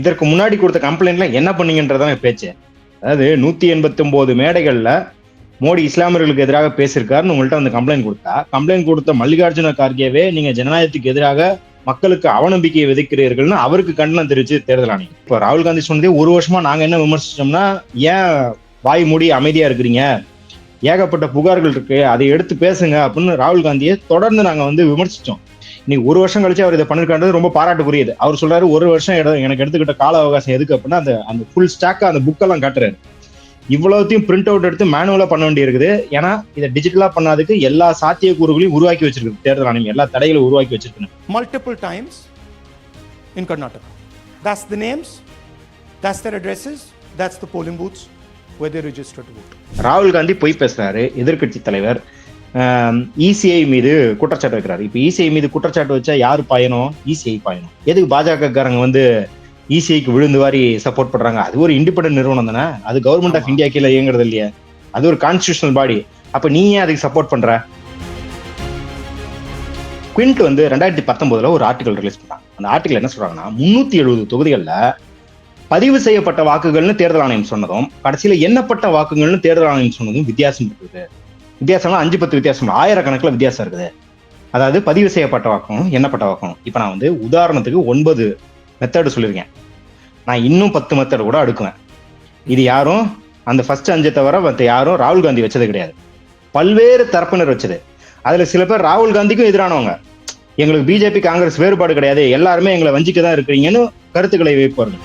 இதற்கு முன்னாடி கொடுத்த கம்ப்ளைண்ட்லாம் என்ன பண்ணீங்கன்றதான பேச்சு. அதாவது நூத்தி எண்பத்தி ஒன்பது மேடைகள்ல மோடி இஸ்லாமியர்களுக்கு எதிராக பேசியிருக்காருன்னு உங்கள்ட்ட வந்து கம்ப்ளைண்ட் கொடுத்தா கம்ப்ளைண்ட் கொடுத்த மல்லிகார்ஜுன கார்கேவே நீங்க ஜனநாயகத்துக்கு எதிராக மக்களுக்கு அவநம்பிக்கையை விதைக்கிறீர்கள்னு அவருக்கு கண்டனம் தெரிவிச்சு தேர்தல் ஆணையம். இப்போ ராகுல் காந்தி சொன்னதே ஒரு வருஷமா நாங்க என்ன விமர்சிச்சோம்னா ஏன் வாய் மூடி அமைதியா இருக்கிறீங்க? ஏகப்பட்ட புகார்கள் இருக்கு அதை எடுத்து பேசுங்க அப்படின்னு ராகுல் காந்தியை தொடர்ந்து நாங்க வந்து விமர்சிச்சோம். இன்னைக்கு ஒரு வருஷம் கழிச்சு அவர் இதை பண்ணிருக்கான்றது ரொம்ப பாராட்டுக்குரியது. அவர் சொல்றாரு ஒரு வருஷம் எனக்கு எடுத்துக்கிட்ட கால அவகாசம் எதுக்கு அப்படின்னா அந்த அந்த ஃபுல் ஸ்டாக் அந்த புக்கெல்லாம் காட்டுறாரு. இவ்வளவுத்தையும் பிரிண்ட் அவுட் எடுத்து மேனுவலா பண்ண வேண்டி இருக்குது ஏன்னா இதை டிஜிட்டலா பண்ணாதுக்கு எல்லா சாத்தியக்கூறுகளையும் உருவாக்கி வச்சிருக்கு தேர்தல் ஆணையம் எல்லா தடைகளை உருவாக்கி வச்சிருக்கு multiple times in Karnataka. That's the names, that's their addresses, that's the polling booths where they register to vote. ராகுல் காந்தி பொய் பேசுறாரு எதிர்க்கட்சி தலைவர். இசிஐ மீது குற்றச்சாட்டு வைக்கிறாரு. இப்ப இசிஐ மீது குற்றச்சாட்டு வச்சா யாரு பாயணும்? இசிஐ பாயணும். எதுக்கு பாஜக காரங்க வந்து இசிஐக்கு விழுந்து வாரி சப்போர்ட் பண்றாங்க? அது ஒரு இண்டிபெண்டன்ட் நிறுவனம் தானே? அது கவர்மெண்ட் ஆஃப். இந்தியா கீழே இயங்குறது இல்லையா. அது ஒரு கான்ஸ்டியூஷனல் பாடி அப்ப நீ ஏன் அதுக்கு சப்போர்ட் பண்ற? குவிண்ட் வந்து ரெண்டாயிரத்தி பத்தொன்பதுல ஒரு ஆர்டிகல் ரிலீஸ் பண்ணாங்க. அந்த ஆர்டிகல் என்ன சொல்றாங்கன்னா முன்னூத்தி எழுபது தொகுதிகள்ல பதிவு செய்யப்பட்ட வாக்குகள்னு தேர்தல் ஆணையம் சொன்னதும் கடைசியில எண்ணப்பட்ட வாக்குகள்னு தேர்தல் ஆணையம் சொன்னதும் வித்தியாசம் இருக்குது. வித்தியாசம்லாம் அஞ்சு பத்து வித்தியாசம் ஆயிரக்கணக்கில் வித்தியாசம் இருக்குது. அதாவது பதிவு செய்யப்பட்ட வாக்கம் எண்ணப்பட்ட வாக்கம் இப்போ நான் வந்து உதாரணத்துக்கு ஒன்பது மெத்தடு சொல்லியிருக்கேன். நான் இன்னும் பத்து மெத்தடு கூட அடுக்குவேன். இது யாரும் அந்த ஃபர்ஸ்ட் அஞ்சை தவிர மற்ற யாரும் ராகுல் காந்தி வச்சது கிடையாது. பல்வேறு தரப்பினர் வச்சது. அதில் சில பேர் ராகுல் காந்திக்கும் எதிரானவங்க. எங்களுக்கு பிஜேபி காங்கிரஸ் வேறுபாடு கிடையாது. எல்லாருமே எங்களை வஞ்சிக்க தான் இருக்கிறீங்கன்னு கருத்துக்களை வைப்பார்கள்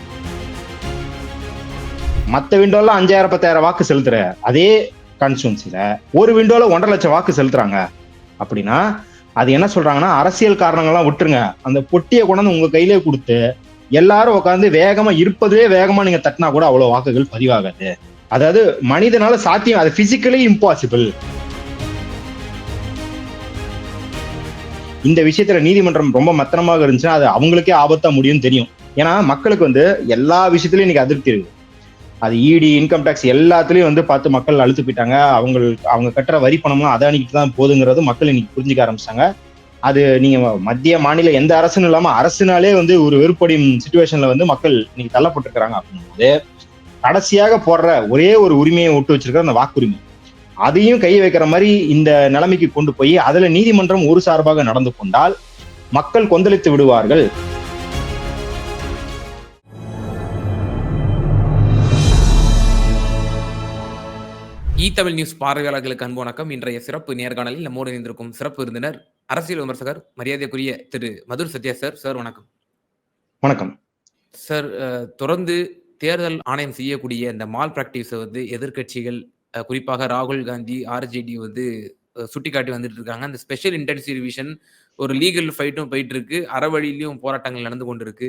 மற்ற விண்டோலாம் அஞ்சாயிரம் பத்தாயிரம் வாக்கு செலுத்துற அதே கான்ஸ்டுவன்சில ஒரு விண்டோல ஒன்றரை லட்சம் வாக்கு செலுத்துறாங்க. அப்படின்னா அது என்ன சொல்றாங்கன்னா அரசியல் காரணங்கள்லாம் விட்டுருங்க. அந்த பொட்டியை கொண்டாந்து உங்க கையிலே கொடுத்து எல்லாரும் உட்காந்து வேகமா இருப்பதே வேகமா நீங்க தட்டினா கூட அவ்வளவு வாக்குகள் பதிவாகாது. அதாவது மனிதனால சாத்தியம் அது பிசிக்கலி இம்பாசிபிள் இந்த விஷயத்துல நீதிமன்றம் ரொம்ப மத்தனமாக இருந்துச்சுன்னா அது அவங்களுக்கே ஆபத்தா முடியும்னு தெரியும். ஏன்னா மக்களுக்கு வந்து எல்லா விஷயத்துலயும் இன்னைக்கு அதிருப்தி இருக்கு. அது இடி இன்கம் டேக்ஸ் எல்லாத்துலயும் வந்து பார்த்து மக்கள் அழுத்து போயிட்டாங்க. அவங்க அவங்க கட்டுற வரி பணம்லாம் அதானிக்கிட்டு தான் போதுங்கிறது மக்கள் இன்னைக்கு புரிஞ்சுக்க ஆரம்பிச்சாங்க அது நீங்க மத்திய மாநில எந்த அரசுன்னு இல்லாம அரசுனாலே வந்து ஒரு வெறுப்படியும் சுச்சுவேஷன்ல வந்து மக்கள் இன்னைக்கு தள்ளப்பட்டிருக்கிறாங்க அப்படிங்கும்போது கடைசியாக போடுற ஒரே ஒரு உரிமையை விட்டு வச்சிருக்கிற அந்த வாக்குரிமை. அதையும் கை வைக்கிற மாதிரி இந்த நிலைமைக்கு கொண்டு போய் அதுல நீதிமன்றம் ஒரு சார்பாக நடந்து கொண்டால் மக்கள் கொந்தளித்து விடுவார்கள். இ தமிழ் நியூஸ் பார்வையாளர்களுக்கு அன்பு வணக்கம். இன்றைய சிறப்பு நேர்காணலில் நம்மோடு இணைந்திருக்கும் சிறப்பு விருந்தினர் அரசியல் விமர்சகர் மரியாதைக்குரிய திரு மதுர் சத்யா சார். சார் வணக்கம். வணக்கம். சார் தொடர்ந்து தேர்தல் ஆணையம் செய்யக்கூடிய இந்த மால் பிராக்டிஸை வந்து எதிர்க்கட்சிகள் அஹ், குறிப்பாக ராகுல் காந்தி ஆர்ஜேடி வந்து சுட்டிக்காட்டி வந்துட்டு இருக்காங்க. அந்த ஸ்பெஷல் இன்டென்சிவ் ரிவிஷன் ஒரு லீகல் ஃபைட்டும் போயிட்டு இருக்கு. அறவழியிலையும் போராட்டங்கள் நடந்து கொண்டிருக்கு.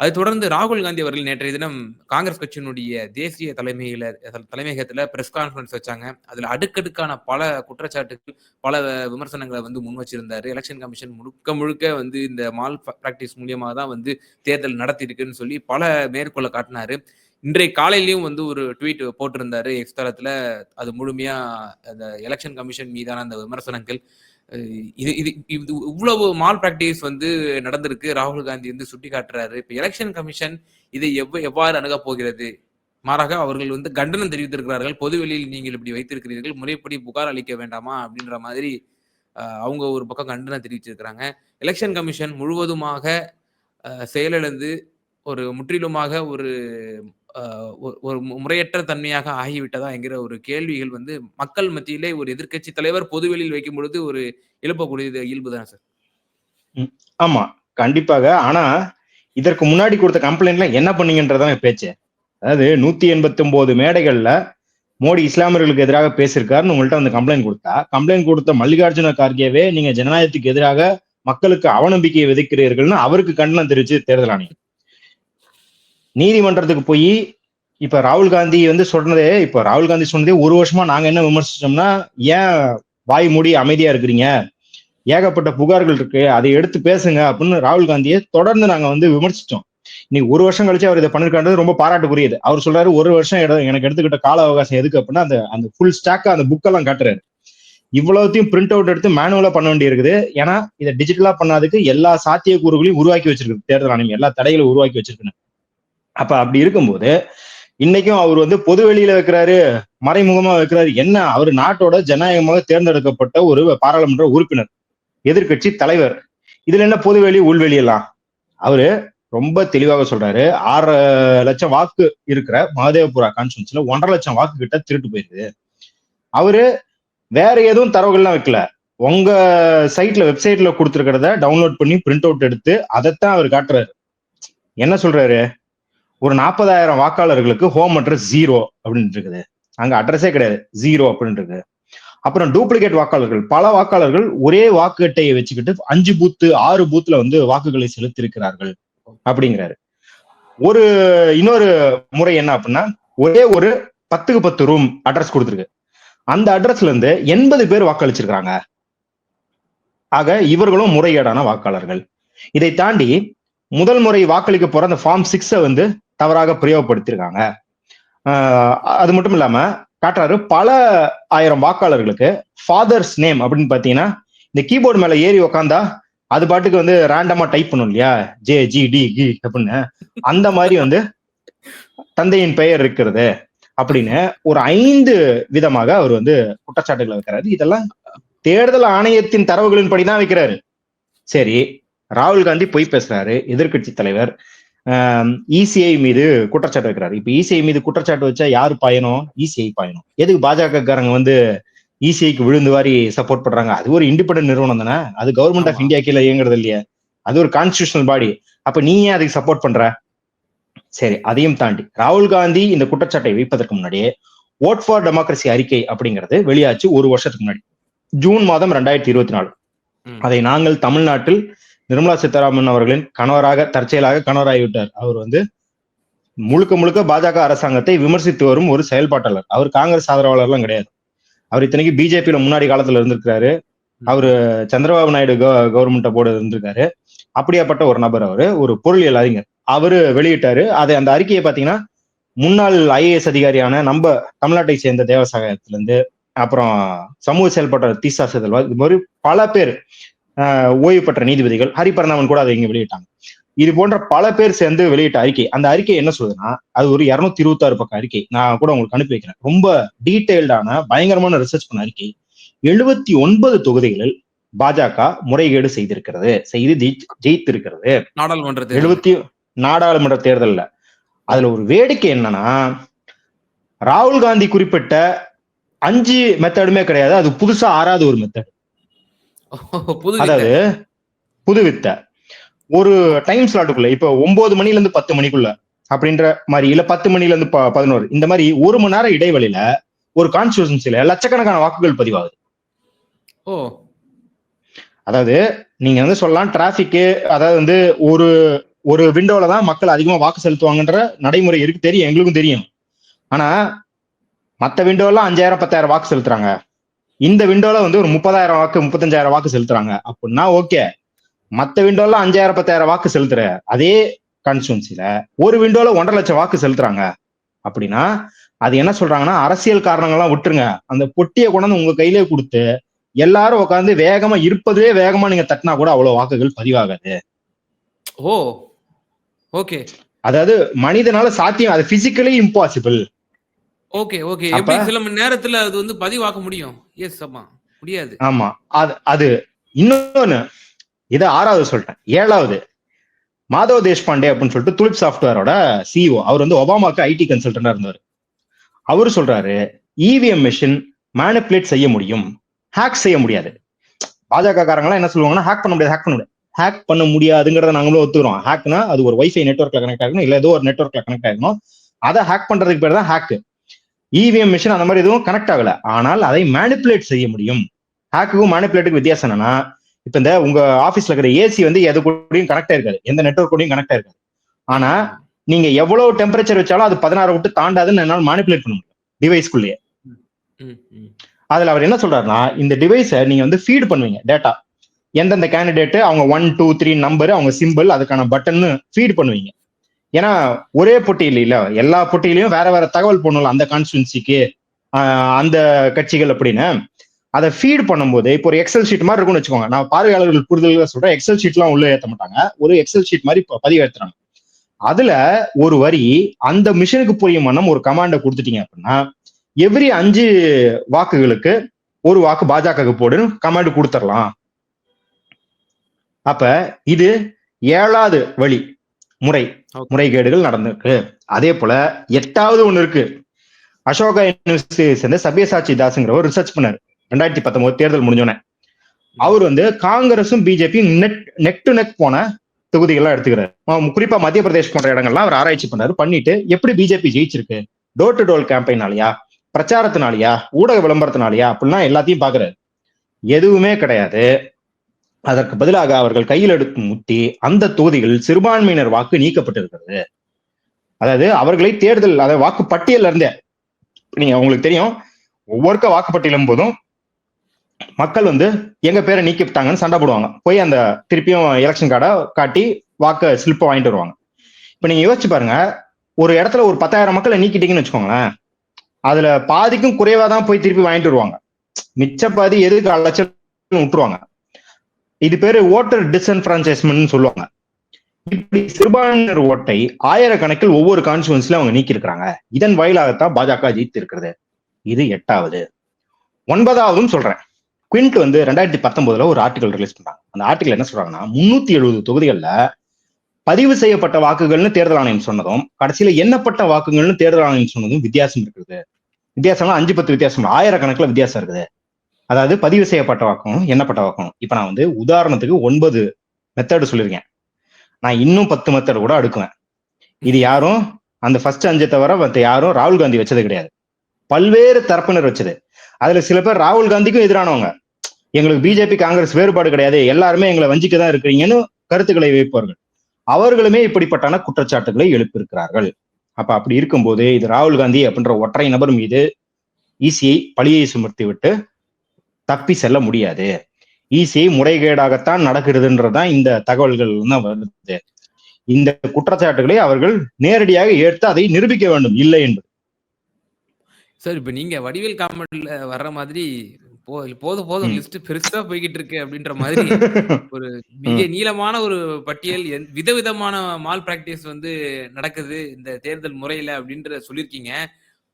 அதை தொடர்ந்து ராகுல் காந்தி அவர்கள் நேற்றைய தினம் காங்கிரஸ் கட்சியினுடைய தேசிய தலைமையில தலைமையகத்துல பிரஸ் கான்ஃபரன்ஸ் வச்சாங்க. அதுல அடுக்கடுக்கான பல குற்றச்சாட்டுகள் பல விமர்சனங்களை வந்து முன் வச்சிருந்தாரு. எலெக்ஷன் கமிஷன் முழுக்க முழுக்க வந்து இந்த மால் பிராக்டிஸ் மூலியமா தான் வந்து தேர்தல் நடத்திருக்குன்னு சொல்லி பல மேற்கொள்ள காட்டினாரு. இன்றைய காலையிலயும் வந்து ஒரு ட்வீட் போட்டிருந்தாரு. எக்ஸ்தலத்துல அது முழுமையா அந்த எலெக்ஷன் கமிஷன் மீதான அந்த விமர்சனங்கள். இது இது இது இவ்வளவு மால் பிராக்டிஸ் வந்து நடந்திருக்கு. ராகுல் காந்தி வந்து சுட்டி காட்டுறாரு இப்ப எலெக்ஷன் கமிஷன் இதை எவ்வ எவ்வாறு அணுகப் போகிறது? மாறாக அவர்கள் வந்து கண்டனம் தெரிவித்திருக்கிறார்கள். பொதுவெளியில் நீங்கள் இப்படி வைத்திருக்கிறீர்கள். முறைப்படி புகார் அளிக்க வேண்டாமா? அப்படின்ற மாதிரி அவங்க ஒரு பக்கம் கண்டனம் தெரிவிச்சிருக்கிறாங்க. எலெக்ஷன் கமிஷன் முழுவதுமாக செயலிழந்து ஒரு முற்றிலுமாக ஒரு ஒரு- முறையற்ற தன்மையாக ஆகிவிட்டதா என்கிற ஒரு கேள்விகள் வந்து மக்கள் மத்தியிலே ஒரு எதிர்க்கட்சி தலைவர் பொதுவெளியில் வைக்கும் பொழுது ஒரு எழுப்பக்கூடியது இயல்பு தான் சார்? ஆமா. கண்டிப்பாக. ஆனா இதற்கு முன்னாடி கொடுத்த கம்ப்ளைண்ட்ல என்ன பண்ணீங்கன்றதான் பேச்சு. அதாவது நூத்தி எண்பத்தி ஒன்பது மேடைகள்ல மோடி இஸ்லாமியர்களுக்கு எதிராக பேசியிருக்காருன்னு உங்கள்ட்ட வந்து கம்ப்ளைண்ட் கொடுத்தா கம்ப்ளைண்ட் கொடுத்த மல்லிகார்ஜுன கார்கேவே நீங்க ஜனநாயகத்துக்கு எதிராக மக்களுக்கு அவநம்பிக்கையை விதைக்கிறீர்கள்னு அவருக்கு கண்டனம் தெரிவிச்சு தேர்தல் ஆணையம். நீதிமன்றத்துக்கு போய் இப்ப ராகுல் காந்தி வந்து சொன்னதே இப்ப ராகுல் காந்தி சொன்னதே ஒரு வருஷமா நாங்க என்ன விமர்சிச்சோம்னா ஏன் வாய் மூடி அமைதியா இருக்கிறீங்க? ஏகப்பட்ட புகார்கள் இருக்கு அதை எடுத்து பேசுங்க அப்படின்னு ராகுல் காந்தியை தொடர்ந்து நாங்க வந்து விமர்சிச்சோம். இன்னைக்கு ஒரு வருஷம் கழிச்சு அவர் இதை பண்ணிருக்கான்றது ரொம்ப பாராட்டுக்குரியது. அவர் சொல்றாரு ஒரு வருஷம் எனக்கு எடுத்துக்கிட்ட கால அவகாசம் எதுக்கு அப்படின்னா அந்த அந்த ஃபுல் ஸ்டாக்கா அந்த புக்கெல்லாம் காட்டுறாரு. இவ்வளவுத்தையும் பிரிண்ட் அவுட் எடுத்து மேனுவலா பண்ண வேண்டி இருக்குது ஏன்னா இதை டிஜிட்டலா பண்ணாதுக்கு எல்லா சாத்தியக்கூறுகளையும் உருவாக்கி வச்சிருக்கு தேர்தல் ஆணையம் எல்லா தடைகளை உருவாக்கி வச்சிருக்கணும் அப்ப அப்படி இருக்கும்போது இன்னைக்கும் அவர் வந்து பொது வெளியில வைக்கிறாரு மறைமுகமா வைக்கிறாரு. என்ன? அவர் நாட்டோட ஜனநாயகமாக தேர்ந்தெடுக்கப்பட்ட ஒரு பாராளுமன்ற உறுப்பினர் எதிர்க்கட்சி தலைவர். இதுல என்ன பொதுவெளி உள்வெளி எல்லாம்? அவரு ரொம்ப தெளிவாக சொல்றாரு. ஆறு லட்சம் வாக்கு இருக்கிற மகாதேவபுரா கான்ஸ்டன்ஸ்ல ஒன்றரை லட்சம் வாக்கு கிட்ட திருட்டு போயிருது. அவரு வேற எதுவும் தரவுகள்லாம் வைக்கல. உங்க சைட்ல வெப்சைட்ல கொடுத்துருக்கிறத டவுன்லோட் பண்ணி பிரிண்ட் அவுட் எடுத்து அதைத்தான் அவர் காட்டுறாரு. என்ன சொல்றாரு? ஒரு நாற்பதாயிரம் வாக்காளர்களுக்கு ஹோம் அட்ரஸ் ஜீரோ அப்படின்னு இருக்குது. அங்க அட்ரஸே கிடையாது. ஜீரோ அப்படின்னு இருக்கு அப்புறம் டூப்ளிகேட் வாக்காளர்கள். பல வாக்காளர்கள் ஒரே வாக்கு அட்டையை வச்சுக்கிட்டு அஞ்சு பூத்து ஆறு பூத்துல வந்து வாக்குகளை செலுத்தியிருக்கிறார்கள் அப்படிங்கிறாரு. ஒரு இன்னொரு முறை என்ன அப்படின்னா ஒரே ஒரு பத்துக்கு பத்து ரூம் அட்ரஸ் கொடுத்துருக்கு. அந்த அட்ரஸ்ல இருந்து எண்பது பேர் வாக்களிச்சிருக்காங்க ஆக இவர்களும் முறைகேடான வாக்காளர்கள். இதை தாண்டி முதல் முறை வாக்களிக்க போற அந்த ஃபார்ம் சிக்ஸை வந்து தவறாக பிரயோகப்படுத்தியிருக்காங்க. ஆஹ் அது மட்டும் இல்லாம காட்டுறாரு பல ஆயிரம் வாக்காளர்களுக்கு ஃபாதர்ஸ் நேம் அப்படின்னு பாத்தீங்கன்னா இந்த கீபோர்டு மேல ஏறி உக்காந்தா அது பாட்டுக்கு வந்து ரேண்டமா டைப் பண்ணும் இல்லையா? ஜே ஜி டி கி அப்படின்னு. அந்த மாதிரி வந்து தந்தையின் பெயர் இருக்கிறது அப்படின்னு ஒரு ஐந்து விதமாக அவர் வந்து குற்றச்சாட்டுகளை வைக்கிறாரு. இதெல்லாம் தேர்தல் ஆணையத்தின் தரவுகளின் படிதான் வைக்கிறாரு. சரி ராகுல் காந்தி பொய் பேசுறாரு எதிர்க்கட்சி தலைவர். இசிஐ மீது குற்றச்சாட்டு வைக்கிறாரு. இப்ப இசிஐ மீது குற்றச்சாட்டு வச்சா யாரு பாயணும்? இசிஐ பாயணும். எதுக்கு பாஜக காரங்க வந்து இசிஐக்கு விழுந்து வாரி சப்போர்ட் பண்றாங்க? அது ஒரு இண்டிபெண்டன்ட் நிறுவனம் தானே? அது கவர்மெண்ட் ஆஃப். இந்தியா கீழே இயங்குறது இல்லையா. அது ஒரு கான்ஸ்டியூஷனல் பாடி அப்ப நீ ஏன் அதுக்கு சப்போர்ட் பண்ற? சரி அதையும் தாண்டி ராகுல் காந்தி இந்த குற்றச்சாட்டை வைப்பதற்கு முன்னாடியே ஓட் ஃபார் டெமோக்ரஸி அறிக்கை அப்படிங்கிறது வெளியாச்சு ஒரு வருஷத்துக்கு முன்னாடி. ஜூன் மாதம் ரெண்டாயிரத்தி இருபத்தி நாலு. அதை நாங்கள் தமிழ்நாட்டில் நிர்மலா சீதாராமன் அவர்களின் கணவராக தற்செயலாக கணவராகிவிட்டார். அவர் வந்து முழுக்க முழுக்க பாஜக அரசாங்கத்தை விமர்சித்து வரும் ஒரு செயல்பாட்டாளர். அவர் காங்கிரஸ் ஆதரவாளர்லாம் கிடையாது. அவர் இத்தனைக்கு பிஜேபியில முன்னாடி காலத்துல இருந்திருக்கிறாரு. அவரு சந்திரபாபு நாயுடு கவர்மெண்ட்டை போர்டு இருந்திருக்காரு. அப்படியாப்பட்ட ஒரு நபர் அவரு. ஒரு பொருளியல் அறிஞர் அவரு வெளியிட்டாரு. அதை அந்த அறிக்கையை பாத்தீங்கன்னா முன்னாள் ஐஏஎஸ் அதிகாரியான நம்ம தமிழ்நாட்டை சேர்ந்த தேவசாகத்திலிருந்து அப்புறம் சமூக செயல்பாட்டாளர் தீசா செதல்வா இது மாதிரி பல பேர் ஓய்வு பெற்ற நீதிபதிகள் ஹரிபரந்தாமன் கூட அதை இங்க வெளியிட்டாங்க. இது போன்ற பல பேர் சேர்ந்து வெளியிட்ட அறிக்கை. அந்த அறிக்கை என்ன சொல்லுதுன்னா அது ஒரு இருநூத்தி இருபத்தாறு பக்கம் அறிக்கை. நான் கூட உங்களுக்கு அனுப்பி வைக்கிறேன். ரொம்ப டீடைல்டான பயங்கரமான ரிசர்ச் பண்ண அறிக்கை. எழுபத்தி ஒன்பது தொகுதிகளில் பாஜக முறைகேடு செய்திருக்கிறது. செய்து ஜெயித்திருக்கிறது. நாடாளுமன்ற. எழுபத்தி நாடாளுமன்ற தேர்தல்ல அதுல ஒரு வேடிக்கை என்னன்னா ராகுல் காந்தி குறிப்பிட்ட அஞ்சு மெத்தடுமே கிடையாது. அது புதுசா ஆறாவது ஒரு மெத்தட் அதாவது புது வித்தை ஒரு டைம் ஸ்லாட்டுக்குள்ள இப்ப ஒன்பது மணில இருந்து பத்து மணிக்குள்ள அப்படின்ற மாதிரி இல்ல பத்து மணில இருந்து பதினோரு இந்த மாதிரி ஒரு மணி நேரம் இடைவெளியில ஒரு கான்ஸ்டியூஷன்சில லட்சக்கணக்கான வாக்குகள் பதிவாகுது. ஓ. அதாவது நீங்க வந்து சொல்லலாம் டிராபிக் அதாவது வந்து ஒரு ஒரு விண்டோல தான் மக்கள் அதிகமா வாக்கு செலுத்துவாங்கன்ற நடைமுறை இருக்கு தெரியும் எங்களுக்கும் தெரியும். ஆனா மத்த விண்டோலாம் அஞ்சாயிரம் பத்தாயிரம் வாக்கு செலுத்துறாங்க. இந்த விண்டோல வந்து ஒரு முப்பதாயிரம் வாக்கு முப்பத்தஞ்சாயிரம் வாக்கு செலுத்துறாங்க. அப்படின்னா ஓகே மத்த விண்டோல அஞ்சாயிரம் பத்தாயிரம் வாக்கு செலுத்துற அதே கான்ஸ்டுவன்சில ஒரு விண்டோல ஒன்றரை லட்சம் வாக்கு செலுத்துறாங்க. அப்படின்னா அது என்ன சொல்றாங்கன்னா அரசியல் காரணங்கள்லாம் விட்டுருங்க. அந்த பொட்டியை கொண்டாந்து உங்க கையிலே கொடுத்து எல்லாரும் உட்காந்து வேகமா இருப்பதுவே வேகமா நீங்க தட்டினா கூட அவ்வளவு வாக்குகள் பதிவாகாது. ஓ ஓகே அதாவது மனிதனால சாத்தியம் அது பிசிக்கலி இம்பாசிபிள் ஓகே ஓகே. எப்படி சில மணி நேரத்துல அது வந்து பதிவாக்க முடியும்? எஸ் ஆமா. முடியாது. ஆமா. அது அது இன்னொன்னு இது ஆறாவது சொல்லிட்டேன். ஏழாவது மாதவ் தேஷ்பாண்டே அப்படின்னு சொல்லிட்டு துலிப் சாஃப்ட்வேரோட சிஇஓ அவர் வந்து ஒபாமாக்கு ஐடி கன்சல்டன்டா இருந்தார். அவரு சொல்றாரு இவிஎம் மிஷின் மேனிப்புலேட் செய்ய முடியும். ஹேக் செய்ய முடியாது. பாஜக காரங்களாம் என்ன சொல்லுவாங்கன்னா ஹேக் பண்ண முடியாது ஹேக் பண்ண முடியாது. ஹேக் பண்ண முடியாதுங்கிறத நாங்களும் ஒத்துக்கிறோம். ஹேக்னா அது ஒரு வைஃபை நெட்ஒர்க்ல கனெக்ட் ஆகணும் இல்ல ஏதோ ஒரு நெட்ஒர்க்ல கனெக்ட் ஆகணும். அதை ஹேக் பண்றதுக்கு பேர் தான் ஹேக் இவிஎம் மிஷின் அந்த மாதிரி எதுவும் கனெக்ட் ஆகல. ஆனால் அதை மேனிப்புலேட் செய்ய முடியும். ஹேக்குக்கும் மேனிப்புலேட்டுக்கு வித்தியாசம் என்னன்னா இப்ப இந்த உங்க ஆபீஸ்ல இருக்கிற ஏசி வந்து எது கூடயும் கனெக்ட் ஆயிருக்காது. எந்த நெட்ஒர்க் கூடயும் கனெக்ட் ஆயிருக்காது. ஆனா நீங்க எவ்வளவு டெம்பரேச்சர் வச்சாலும் அது பதினாறு விட்டு தாண்டாதுன்னு என்னால மேனிப்புலேட் பண்ண முடியும். டிவைஸ்க்குள்ளேயே. அதுல அவர் என்ன சொல்றாருன்னா இந்த டிவைஸை நீங்க வந்து ஃபீட் பண்ணுவீங்க டேட்டா எந்தெந்த கேண்டிடேட் அவங்க ஒன் டூ த்ரீ நம்பர் அவங்க சிம்பிள் அதுக்கான பட்டன் ஃபீட் பண்ணுவீங்க. ஏன்னா ஒரே பொட்டியில் இல்ல. எல்லா போட்டியிலையும் வேற வேற தகவல் போடணும்ல அந்த கான்ஸ்டுவன்சிக்கு அந்த கட்சிகள் அப்படின்னு. அதை ஃபீட் பண்ணும்போது இப்போ ஒரு எக்ஸல் ஷீட் மாதிரி இருக்கும்னு வச்சுக்கோங்க. நான் பார்வையாளர்கள் புரிதல் சொல்றேன். எக்ஸல் ஷீட்லாம் உள்ள ஏற்ற மாட்டாங்க. ஒரு எக்ஸல் ஷீட் மாதிரி பதிவேற்றுறாங்க அதுல ஒரு வரி அந்த மிஷினுக்கு புரியும் வண்ணம் ஒரு கமாண்டை கொடுத்துட்டீங்க அப்படின்னா எவ்ரி அஞ்சு வாக்குகளுக்கு ஒரு வாக்கு பாஜகவுக்கு போடுன்னு கமாண்ட் கொடுத்துடலாம். அப்ப இது ஏழாவது வழி. முறை. முறைகேடுகள் நடந்திருக்கு. அதே போல எட்டாவது ஒண்ணு இருக்கு. அசோகா யூனிவர்சிட்டி சேர்ந்த சத்யசாச்சி தாஸ்ங்கிறவர் ரிசர்ச் பண்ணாரு. ரெண்டாயிரத்தி பத்தொன்பது தேர்தல் முடிஞ்சோடனே அவர் வந்து காங்கிரஸும் பிஜேபியும் நெக் நெக் டு நெக் போன தொகுதிகள்லாம் எடுத்துக்கிறாரு. குறிப்பா மத்திய பிரதேஷ் போன்ற இடங்கள்லாம் அவர் ஆராய்ச்சி பண்ணாரு பண்ணிட்டு எப்படி பிஜேபி ஜெயிச்சிருக்கு? டோர் டு டோர் கேம்பெயினாலயா பிரச்சாரத்தினாலயா? ஊடக விளம்பரத்தினாலயா? அப்படிலாம் எல்லாத்தையும் பாக்குறாரு எதுவுமே கிடையாது. அதற்கு பதிலாக அவர்கள் கையில் எடுக்கும் உத்தி அந்த தொகுதிகள் சிறுபான்மையினர் வாக்கு நீக்கப்பட்டிருக்கிறது. அதாவது அவர்களை தேர்தல் அதாவது வாக்கு பட்டியல்ல இருந்தே நீங்க உங்களுக்கு தெரியும் ஒவ்வொருக்க வாக்குப்பட்டியலும் போதும் மக்கள் வந்து எங்க பேரை நீக்கிவிட்டாங்கன்னு சண்டை போடுவாங்க. போய் அந்த திருப்பியும் எலெக்ஷன் கார்டை காட்டி வாக்க ஸ்லிப்பை வாங்கிட்டு வருவாங்க. இப்ப நீங்க யோசிச்சு பாருங்க ஒரு இடத்துல ஒரு பத்தாயிரம் மக்களை நீக்கிட்டீங்கன்னு வச்சுக்கோங்களேன் அதுல பாதிக்கும் குறைவா தான் போய் திருப்பி வாங்கிட்டு வருவாங்க. மிச்ச பாதி எதுக்கு அலைச்சல் விட்டுருவாங்க. இது பேரு ஓட்டர் டிஸ்என்ஃபிரான்சைஸ்மெண்ட் சொல்லுவாங்க. இப்படி சிறுபான்மையினர் ஓட்டை ஆயிரக்கணக்கில் ஒவ்வொரு கான்ஸ்டுவன்சில அவங்க நீக்கியிருக்கிறாங்க. இதன் வாயிலாகத்தான் பாஜக ஜெயித்து இருக்கிறது இது எட்டாவது. ஒன்பதாவதும் சொல்றேன். குவிண்ட் வந்து ரெண்டாயிரத்தி பத்தொன்பதுல ஒரு ஆர்டிகல் ரிலீஸ் பண்றாங்க அந்த ஆர்டிகல் என்ன சொல்றாங்கன்னா முன்னூத்தி எழுபது தொகுதிகள்ல பதிவு செய்யப்பட்ட வாக்குகள்னு தேர்தல் ஆணையம் சொன்னதும் கடைசியில எண்ணப்பட்ட வாக்குகள்னு தேர்தல் ஆணையம் சொன்னதும் வித்தியாசம் இருக்குது. வித்தியாசம்னா அஞ்சு பத்து வித்தியாசம். ஆயிரக்கணக்கில் வித்தியாசம் இருக்குது. அதாவது பதிவு செய்யப்பட்ட வாக்கும் எண்ணப்பட்ட வாக்கும் இப்ப நான் வந்து உதாரணத்துக்கு ஒன்பது மெத்தடு சொல்லியிருக்கேன். நான் இன்னும் பத்து மெத்தடு கூட அடுக்குவேன். இது யாரும் அந்த ஃபர்ஸ்ட் அஞ்சை தவிர மற்ற யாரும் ராகுல் காந்தி வச்சது கிடையாது. பல்வேறு தரப்பினர் வச்சது. அதுல சில பேர் ராகுல் காந்திக்கும் எதிரானவங்க. எங்களுக்கு பிஜேபி காங்கிரஸ் வேறுபாடு கிடையாது. எல்லாருமே எங்களை வஞ்சிக்க தான் இருக்கிறீங்கன்னு கருத்துக்களை வைப்பார்கள் அவர்களுமே இப்படிப்பட்டான குற்றச்சாட்டுகளை எழுப்பியிருக்கிறார்கள். அப்ப அப்படி இருக்கும்போது இது ராகுல் காந்தி அப்படின்ற ஒற்றை நபர் மீது ஈசியை பழியை சுமர்த்தி விட்டு தப்பி செல்ல முடியாது. ஈசியை முறைகேடாகத்தான் நடக்கிறதுன்றதுதான் இந்த தகவல்கள் தான் வருது. இந்த குற்றச்சாட்டுகளை அவர்கள் நேரடியாக ஏற்று அதை நிரூபிக்க வேண்டும் இல்லை என்பது. சார் இப்ப நீங்க வடிவேல் காமெடில வர்ற மாதிரி போ போதும் போதும். லிஸ்ட் பெருசா போய்கிட்டு இருக்கு அப்படின்ற மாதிரி ஒரு மிக நீளமான ஒரு பட்டியல் விதவிதமான மால் பிராக்டிஸ் வந்து நடக்குது இந்த தேர்தல் முறையில அப்படின்ற சொல்லியிருக்கீங்க.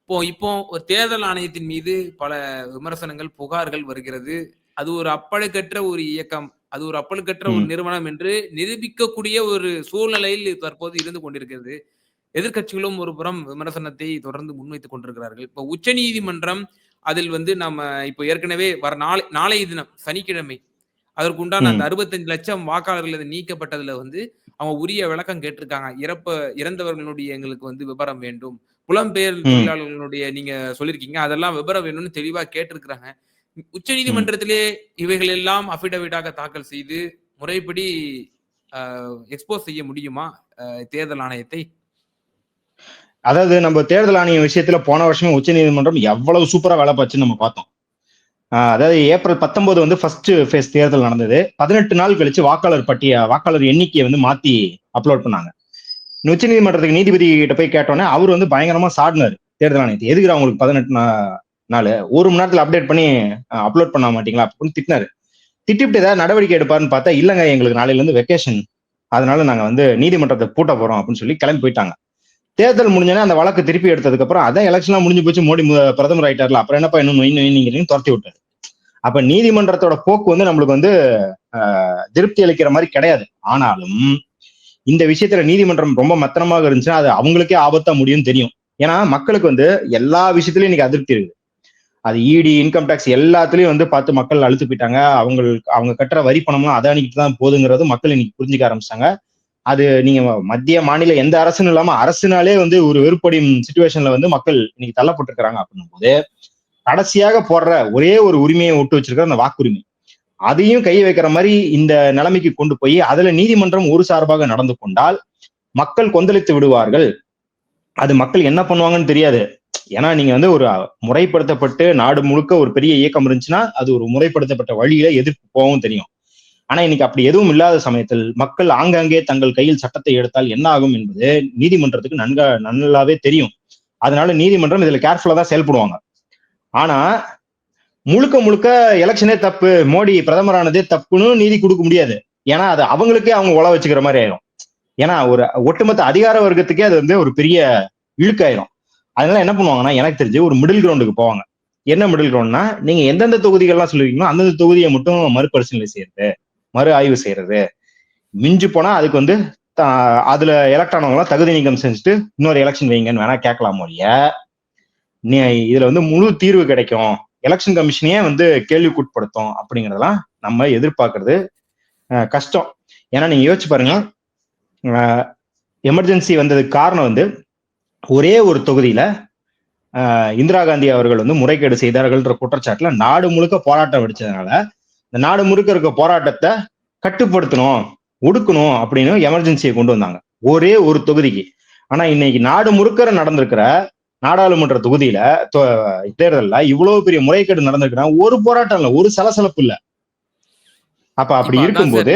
இப்போ இப்போ ஒரு தேர்தல் ஆணையத்தின் மீது பல விமர்சனங்கள் புகார்கள் வருகிறது. அது ஒரு அப்பழுக்கற்ற ஒரு இயக்கம். அது ஒரு அப்பழுக்கற்ற ஒரு. நிறுவனம் என்று நிரூபிக்கக்கூடிய ஒரு சூழ்நிலையில் தற்போது இருந்து கொண்டிருக்கிறது. எதிர்க்கட்சிகளும் ஒரு புறம் விமர்சனத்தை தொடர்ந்து முன்வைத்துக் கொண்டிருக்கிறார்கள். இப்போ உச்சநீதிமன்றம் அதில் வந்து நம்ம இப்போ ஏற்கனவே வர நாளை நாளைய தினம் சனிக்கிழமை அதற்கு உண்டான அந்த. அறுபத்தஞ்சு லட்சம் வாக்காளர்கள் நீக்கப்பட்டதுல வந்து அவங்க உரிய விளக்கம் கேட்டிருக்காங்க. இறப்ப இறந்தவர்களுடைய எங்களுக்கு வந்து விவரம் வேண்டும். புலம்பெயர். தொழிலாளர்களுடைய நீங்க சொல்லியிருக்கீங்க. அதெல்லாம் விவரம் வேணும்னு தெளிவா கேட்டிருக்கிறாங்க. உச்ச நீதிமன்றத்திலே இவைகள் எல்லாம் அபிடவிட்டாக தாக்கல் செய்து முறைப்படி எக்ஸ்போஸ் செய்ய முடியுமா தேர்தல் ஆணையத்தை? அதாவது நம்ம தேர்தல் ஆணையம் விஷயத்துல போன வருஷமே உச்சநீதிமன்றம் எவ்வளவு சூப்பரா வேலை பார்த்துன்னு நம்ம பார்த்தோம். அதாவது ஏப்ரல் பத்தொன்பது வந்து ஃபர்ஸ்ட் ஃபேஸ் தேர்தல் நடந்தது. பதினெட்டு நாள் கழிச்சு வாக்காளர் பட்டிய வாக்காளர் எண்ணிக்கையை வந்து மாத்தி அப்லோட் பண்ணாங்க. உச்ச நீதிமன்றத்துக்கு நீதிபதி கிட்ட போய் கேட்டோன்னே அவர் வந்து பயங்கரமா சாடினாரு. தேர்தல் ஆணையத்தை. எதுக்கு அவங்களுக்கு பதினெட்டு நாள்? ஒரு மணி நேரத்துல அப்டேட் பண்ணி அப்லோட் பண்ண மாட்டீங்களா? அப்படின்னு திட்டினாரு. திட்டிவிட்டு ஏதாவது நடவடிக்கை எடுப்பாருன்னு பார்த்தா இல்லைங்க எங்களுக்கு நாளையில இருந்து வெக்கேஷன் அதனால நாங்க வந்து நீதிமன்றத்தை பூட்ட போறோம் அப்படின்னு சொல்லி கிளம்பி போயிட்டாங்க. தேர்தல் முடிஞ்சோடனே அந்த வழக்கு திருப்பி எடுத்ததுக்கு அப்புறம் அதான் எலெக்ஷன்லாம் முடிஞ்சு போச்சு. மோடி பிரதமர் ஆயிட்டார்ல அப்புறம் என்னப்பா இன்னும் நொய் நொய்ங்கிறீங்க துரத்தி விட்டாரு. அப்ப நீதிமன்றத்தோட போக்கு வந்து நம்மளுக்கு வந்து ஆஹ், திருப்தி அளிக்கிற மாதிரி கிடையாது. ஆனாலும் இந்த விஷயத்துல நீதிமன்றம் ரொம்ப மத்தனமாக இருந்துச்சுன்னா அது அவங்களுக்கே ஆபத்தா முடியும்னு தெரியும். ஏன்னா மக்களுக்கு வந்து எல்லா விஷயத்துலயும் இன்னைக்கு அதிருப்தி இருக்குது அது இடி இன்கம் டேக்ஸ் எல்லாத்துலயும் வந்து பார்த்து மக்கள் அழுத்து போயிட்டாங்க. அவங்களுக்கு அவங்க கட்டுற வரி பணம்லாம் அதானிக்கிட்டு தான் போதுங்கிறது மக்கள் இன்னைக்கு புரிஞ்சுக்க ஆரம்பிச்சாங்க அது நீங்க மத்திய மாநில எந்த அரசுன்னு இல்லாம அரசுனாலே வந்து ஒரு வெறுப்படியும் சுச்சுவேஷன்ல வந்து மக்கள் இன்னைக்கு தள்ளப்பட்டிருக்கிறாங்க அப்படின்னும் போது கடைசியாக போடுற ஒரே ஒரு உரிமையை விட்டு வச்சிருக்கிற அந்த வாக்குரிமை. அதையும் கை வைக்கிற மாதிரி இந்த நிலைமைக்கு கொண்டு போய் அதுல நீதிமன்றம் ஒரு சார்பாக நடந்து கொண்டால் மக்கள் கொந்தளித்து விடுவார்கள். அது மக்கள் என்ன பண்ணுவாங்கன்னு தெரியாது. ஏன்னா நீங்க வந்து ஒரு முறைப்படுத்தப்பட்டு நாடு முழுக்க ஒரு பெரிய இயக்கம் இருந்துச்சுன்னா அது ஒரு முறைப்படுத்தப்பட்ட வழியில எதிர்ப்பு போகவும் தெரியும். ஆனா இன்னைக்கு அப்படி எதுவும் இல்லாத சமயத்தில் மக்கள் ஆங்காங்கே தங்கள் கையில் சட்டத்தை எடுத்தால் என்ன ஆகும் என்பது நீதிமன்றத்துக்கு நன்கா நல்லாவே தெரியும். அதனால நீதிமன்றம் இதுல கேர்ஃபுல்லா தான் செயல்படுவாங்க. ஆனா முழுக்க முழுக்க எலெக்ஷனே தப்பு மோடி பிரதமரானதே தப்புன்னு நீதி கொடுக்க முடியாது. ஏன்னா அது அவங்களுக்கே அவங்க உழ வச்சுக்கிற மாதிரி ஆயிரும். ஏன்னா ஒரு ஒட்டுமொத்த அதிகார வர்க்கத்துக்கே அது வந்து ஒரு பெரிய இழுக்காயிரும். அதனால என்ன பண்ணுவாங்கன்னா எனக்கு தெரிஞ்சு ஒரு மிடில் கிரவுண்டுக்கு போவாங்க. என்ன மிடில் கிரவுண்ட்னா நீங்க எந்தெந்த தொகுதிகள்லாம் சொல்லுவீங்களோ அந்தந்த தொகுதியை மட்டும் மறுபரிசீலனை செய்யறது மறு ஆய்வு செய்யறது. மிஞ்சி போனா அதுக்கு வந்து தா- அதுல எலக்ட்ரானவங்களாம் தகுதி நீக்கம் செஞ்சுட்டு இன்னொரு எலெக்ஷன் வைங்கன்னு வேணா கேட்கலாம் ஒழிய நீ இதுல வந்து முழு தீர்வு கிடைக்கும். எலெக்ஷன் கமிஷனையே வந்து கேள்விக்குட்படுத்தும் அப்படிங்கிறதெல்லாம் நம்ம எதிர்பார்க்கறது கஷ்டம். ஏன்னா நீங்க யோசிச்சு பாருங்க எமர்ஜென்சி வந்ததுக்கு காரணம் வந்து ஒரே ஒரு தொகுதியில இந்திரா காந்தி அவர்கள் வந்து முறைகேடு செய்தார்கள்ன்ற குற்றச்சாட்டுல நாடு முழுக்க போராட்டம் வெடிச்சதுனால இந்த நாடு முழுக்க இருக்க போராட்டத்தை கட்டுப்படுத்தணும் ஒடுக்கணும் அப்படின்னு எமர்ஜென்சியை கொண்டு வந்தாங்க. ஒரே ஒரு தொகுதிக்கு. ஆனா இன்னைக்கு நாடு முழுக்க நடந்திருக்கிற நாடாளுமன்ற தொகுதியில தேர்தல்ல இவ்வளவு பெரிய முறைகேடு நடந்திருக்குன்னா ஒரு போராட்டம் இல்ல ஒரு சலசலப்பு இல்ல. அப்ப அப்படி இருக்கும்போது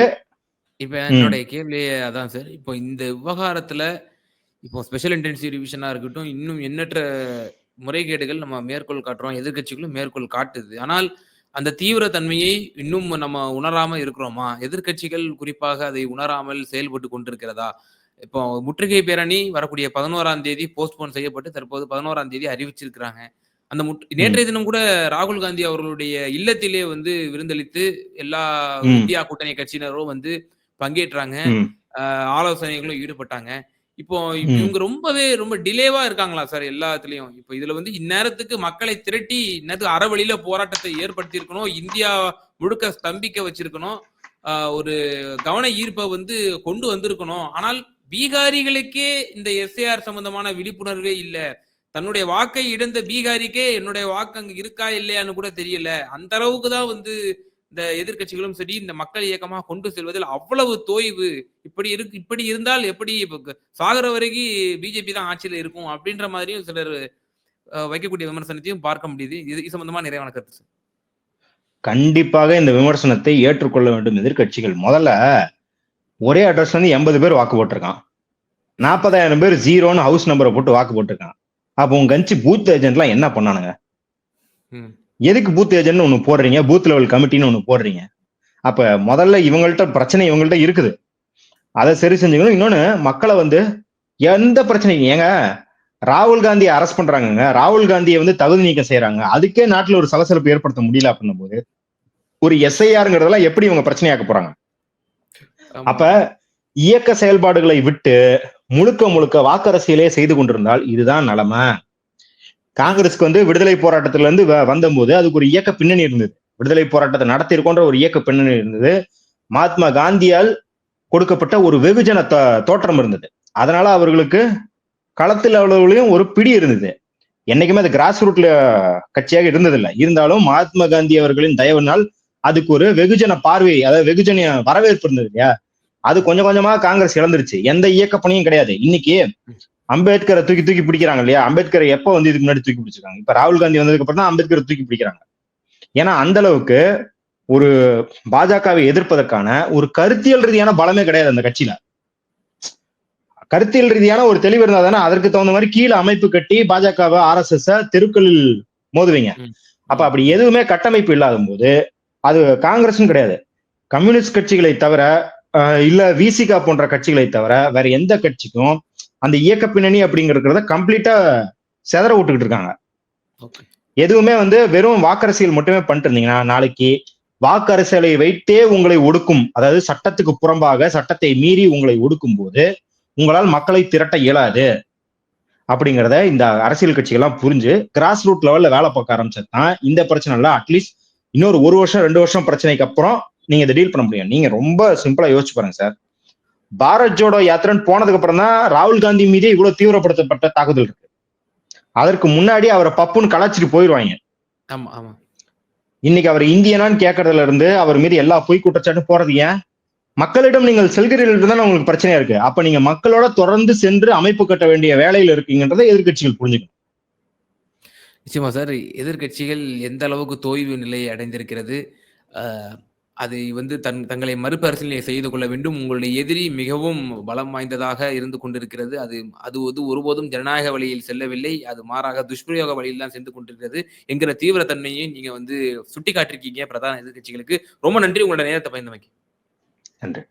இப்ப என்னுடைய கேள்வி அதான் சார் இப்போ இந்த விவகாரத்துல இப்போ ஸ்பெஷல் இன்டென்சிவ் ரிவிஷனா இருக்கட்டும் இன்னும் எண்ணற்ற முறைகேடுகள் நம்ம மேற்கோள் காட்டுறோம் எதிர்க்கட்சிகளும் மேற்கோள் காட்டுது. ஆனால் அந்த தீவிர தன்மையை இன்னும் நம்ம உணராம இருக்கிறோமா? எதிர்க்கட்சிகள் குறிப்பாக அதை உணராமல் செயல்பட்டு கொண்டிருக்கிறதா? இப்போ முற்றுகை பேரணி வரக்கூடிய பதினோராம் தேதி போஸ்ட்போன் செய்யப்பட்டு தற்போது பதினோராம் தேதி அறிவிச்சிருக்கிறாங்க. அந்த முட் நேற்றைய தினம் கூட ராகுல் காந்தி அவர்களுடைய இல்லத்திலே வந்து விருந்தளித்து எல்லா. இந்தியா கூட்டணி கட்சியினரும் வந்து பங்கேற்றாங்க. ஆலோசனைகளும் ஈடுபட்டாங்க. இப்போ. இவங்க ரொம்பவே ரொம்ப டிலேவா இருக்காங்களா சார் எல்லாத்துலயும் இப்போ இதுல வந்து இந்நேரத்துக்கு மக்களை திரட்டி இன்னத்துக்கு அறவழியில போராட்டத்தை ஏற்படுத்தி இருக்கணும் இந்தியா முழுக்க ஸ்தம்பிக்க வச்சிருக்கணும். ஒரு கவன ஈர்ப்பை வந்து கொண்டு வந்திருக்கணும். ஆனால் பீகாரிகளுக்கே இந்த எஸ்ஏஆர் சம்பந்தமான விழிப்புணர்வே இல்லை. தன்னுடைய வாக்கை இழந்த பீகாரிக்கே என்னுடைய வாக்கு அங்க இருக்கா இல்லையான்னு கூட தெரியல. அந்த அளவுக்கு தான் வந்து இந்த எதிர்க்கட்சிகளும் சரி இந்த மக்கள் இயக்கமாக கொண்டு செல்வதில் அவ்வளவு தோய்வு. இப்படி இருக்கு இப்படி இருந்தால் எப்படி சாகர வரைக்கும் பிஜேபி தான் ஆட்சியில் இருக்கும் அப்படின்ற மாதிரியும் சிலர் வைக்கக்கூடிய விமர்சனத்தையும் பார்க்க முடியுது. இது இது சம்பந்தமா நிறைவான கருத்து சார். கண்டிப்பாக இந்த விமர்சனத்தை ஏற்றுக்கொள்ள வேண்டும் எதிர்க்கட்சிகள். முதல்ல ஒரே அட்ரஸ் வந்து எண்பது பேர் வாக்கு போட்டிருக்கான். நாற்பதாயிரம் பேர் ஜீரோன்னு ஹவுஸ் நம்பரை போட்டு வாக்கு போட்டிருக்கான் அப்போ உங்க கட்சி பூத் ஏஜென்ட்லாம் என்ன பண்ணானுங்க. எதுக்கு பூத் ஏஜென்ட்னு ஒண்ணு போடுறீங்க? பூத் லெவல் கமிட்டின்னு ஒண்ணு போடுறீங்க. அப்ப முதல்ல இவங்கள்ட்ட பிரச்சனை இவங்கள்ட்ட இருக்குது. அதை சரி செஞ்சுக்கணும். இன்னொன்னு மக்களை வந்து எந்த பிரச்சனையும் ஏங்க ராகுல் காந்தியை அரெஸ்ட் பண்றாங்கங்க. ராகுல் காந்தியை வந்து தகுதி நீக்கம் செய்யறாங்க. அதுக்கே நாட்டுல ஒரு சலசலப்பு ஏற்படுத்த முடியல அப்படின்னும் போது ஒரு எஸ்ஐஆருங்கிறதெல்லாம் எப்படி இவங்க பிரச்சனையாக்க போறாங்க. அப்ப இயக்க செயல்பாடுகளை விட்டு முழுக்க முழுக்க வாக்கரசியலே செய்து கொண்டிருந்தால் இதுதான் நிலைமை. காங்கிரஸ்க்கு வந்து விடுதலை போராட்டத்துல இருந்து வந்தபோது அதுக்கு ஒரு இயக்க பின்னணி இருந்தது. விடுதலை போராட்டத்தை நடத்தியிருக்கோன்ற ஒரு இயக்க பின்னணி இருந்தது. மகாத்மா காந்தியால் கொடுக்கப்பட்ட ஒரு வெகுஜன தோ- தோற்றம் இருந்தது. அதனால அவர்களுக்கு களத்தில் அளவுலையும் ஒரு பிடி இருந்தது. என்னைக்குமே அது கிராஸ் ரூட்ல கட்சியாக இருந்ததில்லை. இருந்தாலும் மகாத்மா காந்தி அவர்களின் தயவுனால் அதுக்கு ஒரு வெகுஜன பார்வை அதாவது வெகுஜன வரவேற்பு இருந்தது இல்லையா? அது கொஞ்சம் கொஞ்சமா காங்கிரஸ் இழந்துருச்சு. எந்த இயக்க பணியும் கிடையாது. இன்னைக்கு அம்பேத்கரை தூக்கி தூக்கி பிடிக்கிறாங்க இல்லையா? அம்பேத்கரை எப்போ வந்து இதுக்கு முன்னாடி தூக்கி பிடிச்சிருக்காங்க? இப்ப ராகுல் காந்தி வந்ததுக்கு அப்புறம் தான் அம்பேத்கரை தூக்கி பிடிக்கிறாங்க. ஏன்னா அந்த அளவுக்கு ஒரு பாஜகவை எதிர்ப்பதற்கான ஒரு கருத்தியல் ரீதியான பலமே கிடையாது அந்த கட்சியில. கருத்தியல் ரீதியான ஒரு தெளிவு இருந்தா தானே அதற்கு தகுந்த மாதிரி கீழே அமைப்பு கட்டி பாஜகவை ஆர் எஸ் எஸ் தெருக்களில் மோதுவீங்க. அப்ப அப்படி எதுவுமே கட்டமைப்பு இல்லாத போது அது காங்கிரஸும் கிடையாது. கம்யூனிஸ்ட் கட்சிகளை தவிர இல்ல விசிகா போன்ற கட்சிகளை தவிர வேற எந்த கட்சிக்கும் அந்த இயக்க பின்னணி அப்படிங்கறத கம்ப்ளீட்டா செதற விட்டுக்கிட்டு இருக்காங்க. எதுவுமே வந்து வெறும் வாக்கரசியல் மட்டுமே பண்ணிட்டு இருந்தீங்கன்னா நாளைக்கு வாக்கரசியலை வைத்தே உங்களை ஒடுக்கும் அதாவது சட்டத்துக்கு புறம்பாக சட்டத்தை மீறி உங்களை ஒடுக்கும் போது உங்களால் மக்களை திரட்ட இயலாது அப்படிங்கிறத இந்த அரசியல் கட்சிகள்லாம் புரிஞ்சு கிராஸ் ரூட் லெவல்ல வேலை பார்க்க ஆரம்பிச்சது தான் இந்த பிரச்சனை இல்ல அட்லீஸ்ட் இன்னொரு ஒரு வருஷம் ரெண்டு வருஷம் பிரச்சனைக்கு அப்புறம் நீங்க இதை டீல் பண்ண முடியும். நீங்க ரொம்ப சிம்பிளா யோசிச்சு பாருங்க சார். பாரத் ஜோடோ யாத்திரைன்னு போனதுக்கு அப்புறம் தான் ராகுல் காந்தி மீதே இவ்வளவு தீவிரப்படுத்தப்பட்ட தாக்குதல் இருக்கு. அதற்கு முன்னாடி அவரை பப்புன்னு கலாச்சிட்டு போயிடுவாங்க ஆமா ஆமா. இன்னைக்கு அவர் இந்தியனான்னு கேட்கறதுல இருந்து அவர் மீது எல்லா பொய் குற்றச்சாட்டும் போறது ஏன்? மக்களிடம் நீங்கள் செல்கிறீர்கள் தான் உங்களுக்கு பிரச்சனையா இருக்கு. அப்ப நீங்க மக்களோட தொடர்ந்து சென்று அமைப்பு கட்ட வேண்டிய வேலையில இருக்கீங்கன்றதை எதிர்க்கட்சிகள் புரிஞ்சுக்கணும். நிச்சயமா சார். எதிர்க்கட்சிகள் எந்த அளவுக்கு தொய்வு நிலையை அடைந்திருக்கிறது அது வந்து தன் தங்களை மறுபரிசீலனை செய்து கொள்ள வேண்டும். உங்களுடைய எதிரி மிகவும் பலம் வாய்ந்ததாக இருந்து கொண்டிருக்கிறது. அது அது வந்து ஒருபோதும் ஜனநாயக வழியில் செல்லவில்லை. அது மாறாக துஷ்பிரயோக வழியில் தான் சென்று கொண்டிருக்கிறது என்கிற தீவிரத்தன்மையை நீங்க வந்து சுட்டி காட்டிருக்கீங்க பிரதான எதிர்க்கட்சிகளுக்கு. ரொம்ப நன்றி. உங்களோட நேரத்தை பயந்தமைக்கு. நன்றி.